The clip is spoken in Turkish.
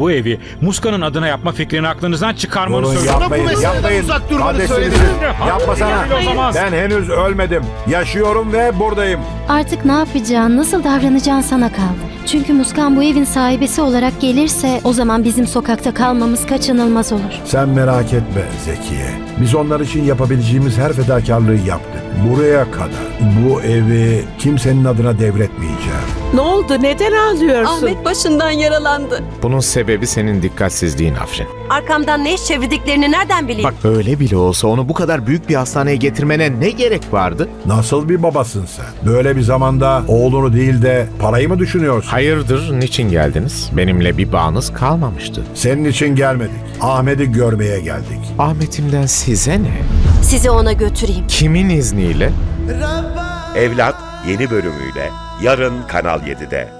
bu evi Muska'nın adına yapma fikrini aklınızdan çıkarmanı Durun söylüyorum. yapmayın, bu meseleden yapmayın. uzak durmanı Kardeşinizi söyledim. Yapmasana. O zaman. Ben henüz ölmedim. Yaşıyorum ve buradayım. Artık ne yapacağın, nasıl davranacağın sana kaldı. Çünkü Muskan bu evin sahibesi olarak gelirse o zaman bizim sokakta kalmamız kaçınılmaz olur. Sen merak etme Zekiye. Biz onlar için yapabileceğimiz her fedakarlığı yaptık. Buraya kadar. Bu evi kimsenin adına devretmeyeceğim. Ne oldu? Neden ağlıyorsun? Ahmet başından yaralandı. Bunun sebebi senin dikkatsizliğin Afrin. Arkamdan ne iş çevirdiklerini nereden bileyim? Bak öyle bile olsa onu bu kadar büyük bir hastaneye getirmene ne gerek vardı? Nasıl bir babasın sen? Böyle bir zamanda oğlunu değil de parayı mı düşünüyorsun? Hayırdır, niçin geldiniz? Benimle bir bağınız kalmamıştı. Senin için gelmedik. Ahmet'i görmeye geldik. Ahmet'imden size ne? Sizi ona götüreyim. Kimin izniyle? Evlat yeni bölümüyle yarın Kanal 7'de.